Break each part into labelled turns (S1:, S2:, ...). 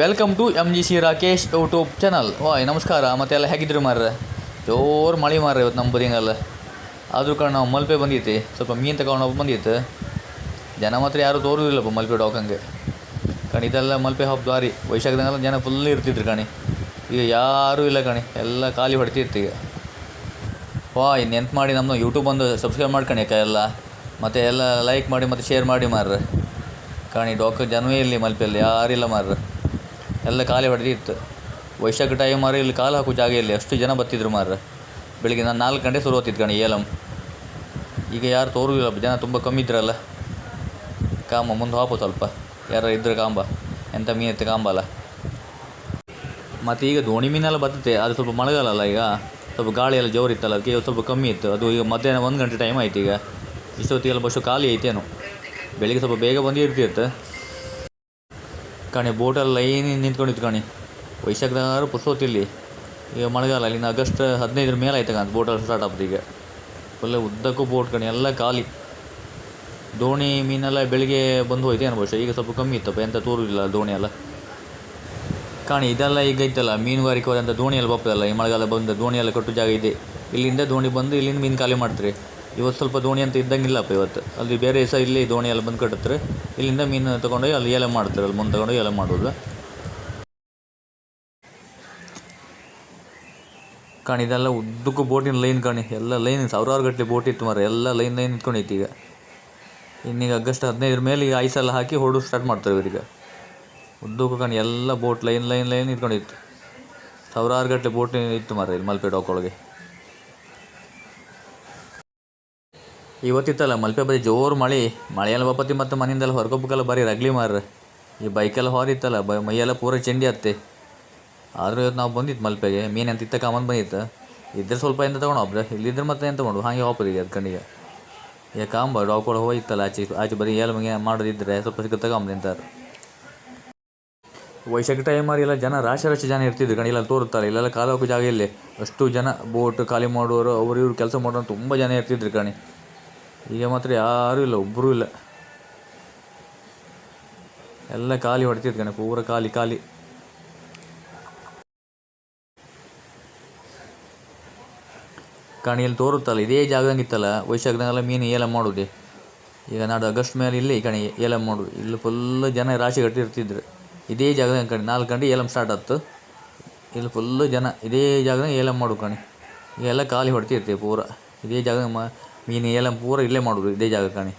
S1: Welcome to M G C Rakesh YouTube channel Y ನಮಸ್ಕಾರ. ಮತ್ತೆಲ್ಲ ಹೇಗಿದ್ರು ಮಾರ್ರೆ? ಜೋರು ಮಳೆ ಮಾರ್ರೆ ಇವತ್ತು ನಮ್ಮ ಬದಿಂಗಲ್ಲ. ಆದರೂ ಕಾರಣ ನಾವು ಮಲ್ಪೆ ಬಂದಿತ್ತು. ಸ್ವಲ್ಪ ಮೀನು ತಗೊಂಡು ಬಂದಿತ್ತು. ಜನ ಮಾತ್ರ ಯಾರೂ ತೋರಿಲ್ಲಪ್ಪ ಮಲ್ಪೆ ಡಾಕಂಗೆ ಕಣಿ ಇದೆಲ್ಲ ಮಲ್ಪೆ ಹಬ್ಬ ದ್ವಾರಿ ವೈಶಾಖದಂಗೆಲ್ಲ ಜನ ಫುಲ್ ಇರ್ತಿದ್ರು ಕಣಿ. ಈಗ ಯಾರೂ ಇಲ್ಲ ಕಣಿ. ಎಲ್ಲ ಖಾಲಿ ಹೊಡ್ತಿತ್ತು ಈಗ. ವಾ ನೆನ್ಪು ಮಾಡಿ ನಮ್ಮದು ಯೂಟ್ಯೂಬ್ ಒಂದು ಸಬ್ಸ್ಕ್ರೈಬ್ ಮಾಡ್ಕಣಿ ಅಕ್ಕ ಎಲ್ಲ ಮತ್ತು ಎಲ್ಲ ಲೈಕ್ ಮಾಡಿ, ಮತ್ತು ಶೇರ್ ಮಾಡಿ ಮಾರ್ರೆ. ಕಾಣಿ, ಡಾಕ್ಟರ್ ಜನವೇ ಇಲ್ಲಿ ಮಲ್ಪೆಯಲ್ಲಿ ಯಾರಿಲ್ಲ ಮಾರ್ರೆ. ಎಲ್ಲ ಖಾಲಿ ಹೊಡೆದಿತ್ತು ವೈಶಾಖ ಟೈಮ್ ಮಾರು ಇಲ್ಲಿ ಕಾಲು ಹಾಕೋ ಜಾಗ ಇಲ್ಲಿ. ಅಷ್ಟು ಜನ ಬತ್ತಿದ್ರು ಮಾರ್ರೆ. ಬೆಳಿಗ್ಗೆ ನಾನು ನಾಲ್ಕು ಗಂಟೆ ಶುರು ಹೊತ್ತಿತ್ತು ಕಣಿ ಏಲಂ. ಈಗ ಯಾರು ತೋರುದಿಲ್ಲ. ಜನ ತುಂಬ ಕಮ್ಮಿ ಇದ್ರಲ್ಲ. ಕಾಂಬ ಮುಂದೆ ಹಾಪು ಸ್ವಲ್ಪ. ಯಾರು ಇದ್ರೆ ಕಾಂಬ. ಎಂಥ ಮೀನು ಕಾಂಬ ಕಾಂಬಲ್ಲ ಮತ್ತು ಈಗ ದೋಣಿ ಮೀನೆಲ್ಲ ಬತ್ತೆ ಅದು ಸ್ವಲ್ಪ ಮಳೆಗಾಲಲ್ಲ ಈಗ. ಸ್ವಲ್ಪ ಗಾಳಿ ಎಲ್ಲ ಜೋರು ಇತ್ತಲ್ಲ ಅದಕ್ಕೆ ಸ್ವಲ್ಪ ಕಮ್ಮಿ ಇತ್ತು. ಅದು ಈಗ ಮಧ್ಯಾಹ್ನ ಒಂದು ಗಂಟೆ ಟೈಮ್ ಆಯ್ತು ಈಗ. ಇಷ್ಟೊತ್ತಿಗೆಲ್ಲ ಬಸ್ಸು ಖಾಲಿ ಐತೇನು. ಬೆಳಿಗ್ಗೆ ಸ್ವಲ್ಪ ಬೇಗ ಬಂದು ಇರ್ತಿತ್ತು. ಕಣಿ, ಬೋಟಲ್ಲಿ ಲೈನ್ ನಿಂತ್ಕೊಂಡಿತ್ತು ಕಣಿ. ವೈಶಾಖದಾರು ಪುರ್ಸೋತಿಲ್ಲಿ. ಈಗ ಮಳೆಗಾಲ ಇಲ್ಲಿಂದ ಆಗಸ್ಟ್ ಹದಿನೈದರ ಮೇಲೆ ಆಯ್ತು ಕಾಂತ ಬೋಟಲ್ಲಿ ಸ್ಟಾರ್ಟ್ ಆಗ್ತದೆ ಈಗ. ಫುಲ್ ಉದ್ದಕ್ಕೂ ಬೋಟ್ ಕಣಿ, ಎಲ್ಲ ಖಾಲಿ. ದೋಣಿ ಮೀನೆಲ್ಲ ಬೆಳಿಗ್ಗೆ ಬಂದು ಹೋಯ್ತು ಏನು ಬಹುಶಃ. ಈಗ ಸ್ವಲ್ಪ ಕಮ್ಮಿ ಇತ್ತಪ್ಪ, ಎಂತ ತೋರಿಲ್ಲ ದೋಣಿ ಎಲ್ಲ. ಕಾಣಿ, ಇದೆಲ್ಲ ಈಗ ಐತಲ್ಲ ಮೀನುಗಾರಿಕೆ ಹೋದಂಥ ದೋಣಿಯಲ್ಲಿ ಬಪ್ಪದಲ್ಲ ಈ ಮಳೆಗಾಲ ಬಂದ ದೋಣಿಯೆಲ್ಲ ಕಟ್ಟು ಜಾಗ ಇದೆ. ಇಲ್ಲಿಂದ ದೋಣಿ ಬಂದು ಇಲ್ಲಿಂದ ಮೀನು ಖಾಲಿ ಮಾಡ್ತಾರೆ. ಇವತ್ತು ಸ್ವಲ್ಪ ದೋಣಿ ಅಂತ ಇದ್ದಂಗಿಲ್ಲಪ್ಪ ಇವತ್ತು. ಅಲ್ಲಿ ಬೇರೆ ಸಹ ಇಲ್ಲಿ ದೋಣಿ ಎಲ್ಲ ಬಂದು ಕಟ್ಟುತ್ತಾರೆ. ಇಲ್ಲಿಂದ ಮೀನು ತೊಗೊಂಡೋಗಿ ಅಲ್ಲಿ ಏಲ ಮಾಡ್ತಾರೆ. ಅಲ್ಲಿ ಮುಂದೆ ತೊಗೊಂಡೋಗಿ ಏಲ ಮಾಡೋದು ಕಾಣಿ, ಇದೆಲ್ಲ ಉದ್ದಕ್ಕೂ ಬೋಟಿನ ಲೈನ್ ಕಾಣಿ, ಎಲ್ಲ ಲೈನ್, ಸಾವಿರಾರು ಗಟ್ಟಲೆ ಬೋಟ್ ಇತ್ತು ಮಾರ ಎಲ್ಲ ಲೈನ್ ಲೈನ್ ನಿಂತ್ಕೊಂಡೈತಿ ಈಗ. ಇನ್ನೀಗ ಆಗಸ್ಟ್ ಹದಿನೈದರ ಮೇಲೆ ಈಗ ಐಸೆಲ್ಲ ಹಾಕಿ ಹೊಡು ಸ್ಟಾರ್ಟ್ ಮಾಡ್ತಾರೆ ಇವ್ರಿಗೆ. ಉದ್ದಕ್ಕೂ ಕಾಣಿ, ಎಲ್ಲ ಬೋಟ್ ಲೈನ್ ಲೈನ್ ಲೈನ್ ಇಟ್ಕೊಂಡಿತ್ತು. ಸಾವಿರಾರು ಗಟ್ಟಲೆ ಬೋಟ್ ಇತ್ತು ಮಾರ ಇಲ್ಲಿ ಮಲ್ಪೆ ಡಾಕ್ ಇವತ್ತಿತ್ತಲ್ಲ, ಮಲ್ಪೆ ಬರೀ ಜೋರು ಮಳೆ. ಮಳೆಯಲ್ಲಿ ಬಪತಿ ಮತ್ತು ಮನೆಯಿಂದೆಲ್ಲ ಹೊರಗೊಬ್ಬಕ್ಕೆಲ್ಲ ಬರೀ ರಗ್ಲಿ ಮಾರ ಈ ಬೈಕೆಲ್ಲ ಹೊರಿತ್ತಲ್ಲ, ಬ ಮೈಯೆಲ್ಲ ಪೂರ ಚೆಂಡಿ ಹತ್ತೆ ಆದರೂ ಇವತ್ತು ನಾವು ಬಂದಿತ್ತು ಮಲ್ಪೆಗೆ. ಮೀನು ಅಂತ ಇತ್ತ ಕಾಮನ್ ಬಂದಿತ್ತು. ಇದ್ರೆ ಸ್ವಲ್ಪ ಎಂತ ತೊಗೊಂಡು ಹೋಗ್ರೆ ಇಲ್ಲಿದ್ರೆ ಮತ್ತೆ ಎಂತ ತೊಗೊಂಡು ಹಾಗೆ ಹೋಗ್ಬೋದು ಅದು ಕಣ್ಣಿಗೆ. ಈಗ ಕಾಂಬ ಕೂಡ ಹೋಯ್ತಲ್ಲ ಆಚೆ ಆಚೆ ಬರೀ ಏಳು ಮಂಗೆ ಮಾಡೋದಿದ್ರೆ ಸ್ವಲ್ಪ ಸಿಕ್ಕ ತಗೊಂಬ ನಿಂತಾರೆ ವೈಶಾಖ ಟೈಮ್ ಮಾರಿ ಎಲ್ಲ ಜನ, ರಾಶಿ ರಾಶಿ ಜನ ಇರ್ತಿದ್ರು ಕಣಿ ಇಲ್ಲ ತೋರುತ್ತಾರೆ ಇಲ್ಲೆಲ್ಲ ಕಾಲು ಹಾಕೋ ಜಾಗ ಇಲ್ಲಿ. ಅಷ್ಟು ಜನ ಬೋಟ್ ಖಾಲಿ ಮಾಡೋರು ಅವರು ಇವರು ಕೆಲಸ ಮಾಡೋರು ತುಂಬ ಜನ ಇರ್ತಿದ್ರು ಕಣಿ ಈಗ ಮಾತ್ರ ಯಾರೂ ಇಲ್ಲ ಒಬ್ಬರೂ ಇಲ್ಲ. ಎಲ್ಲ ಖಾಲಿ ಹೊಡ್ತಿತ್ತು ಕಣೆ, ಪೂರ ಖಾಲಿ ಖಾಲಿ. ಕಣಿಯಲ್ಲಿ ತೋರುತ್ತಲ್ಲ, ಇದೇ ಜಾಗದಂಗೆ ಇತ್ತಲ್ಲ ವೈಶಾಖದಂಗೆಲ್ಲ ಮೀನು ಏಲ ಮಾಡೋದೆ. ಈಗ ನಾಡು ಆಗಸ್ಟ್ ಮೇಲೆ ಇಲ್ಲಿ ಕಣಿ ಏಲಂ ಮಾಡೋದು. ಇಲ್ಲಿ ಫುಲ್ ಜನ ರಾಶಿ ಕಟ್ಟಿರ್ತಿದ್ರು ಇದೇ ಜಾಗದಾಗ ಕಣಿ, ನಾಲ್ಕು ಗಂಟೆ ಏಲಂ ಸ್ಟಾರ್ಟ್ ಆಯ್ತು ಇಲ್ಲಿ ಫುಲ್ಲು ಜನ ಇದೇ ಜಾಗದಾಗ ಏಲಂ ಮಾಡು ಕಣಿ. ಈಗೆಲ್ಲ ಖಾಲಿ ಹೊಡ್ತಿರ್ತೀವಿ ಪೂರ. ಇದೇ ಜಾಗ ಮ ಮೀನು ಎಲ್ಲ ಪೂರ ಇಲ್ಲೇ ಮಾಡೋದು ಇದೇ ಜಾಗ ಕಾಣಿ.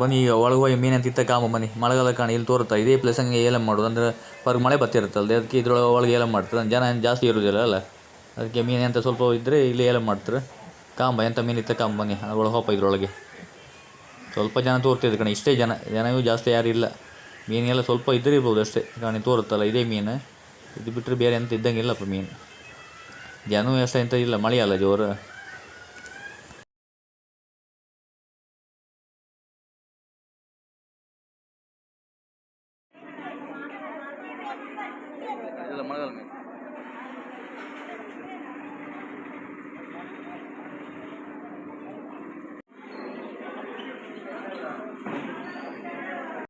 S1: ಬನ್ನಿ, ಈಗ ಒಳಗೆ ಹೋಗಿ ಮೀನು ಇತ್ತ ಕಾಮ, ಬನ್ನಿ. ಮಳೆಗಾಲ ಕಾಣಿ, ಇಲ್ಲಿ ತೋರುತ್ತಾ, ಇದೇ ಪ್ಲೇಸ್ ಹಂಗೆ ಏಲಂ ಮಾಡೋದು. ಅಂದರೆ ಹೊರಗೆ ಮಳೆ ಬರ್ತಿರುತ್ತಲ್ಲ ಅದಕ್ಕೆ ಇದ್ರೊಳಗೆ ಒಳಗೆ ಏಲಂ ಮಾಡ್ತಾರೆ. ಜನ ಏನು ಜಾಸ್ತಿ ಇರೋದಿಲ್ಲ, ಅಲ್ಲ? ಅದಕ್ಕೆ ಮೀನು ಎಂತ ಸ್ವಲ್ಪ ಇದ್ದರೆ ಇಲ್ಲಿ ಏಲಂ ಮಾಡ್ತಾರೆ. ಕಾಂಬ ಎಂಥ ಮೀನು ಇತ್ತ ಕಾಂಬ, ಬನ್ನಿ. ಅದ್ರೊಳಗೆ ಹೋಪ ಇದ್ರೊಳಗೆ. ಸ್ವಲ್ಪ ಜನ ತೋರ್ತಿದ್ರು ಕಣೆ, ಇಷ್ಟೇ ಜನ. ಜನವೂ ಜಾಸ್ತಿ ಯಾರು ಇಲ್ಲ. ಮೀನೆಲ್ಲ ಸ್ವಲ್ಪ ಇದ್ರೆ ಇರ್ಬೋದು ಅಷ್ಟೇ. ಕಾಣಿ ತೋರುತ್ತಲ್ಲ, ಇದೇ ಮೀನು. ಇದು ಬಿಟ್ಟರೆ ಬೇರೆ ಎಂತ ಇದ್ದಂಗಿಲ್ಲಪ್ಪ ಮೀನು. ಜನವೂ ಅಷ್ಟೇ ಎಂತ ಇಲ್ಲ, ಮಳೆ ಅಲ್ಲ ಜೋರು. ಇದೆಲ್ಲ ಮಳೆಗಾಲ ಮೀನು.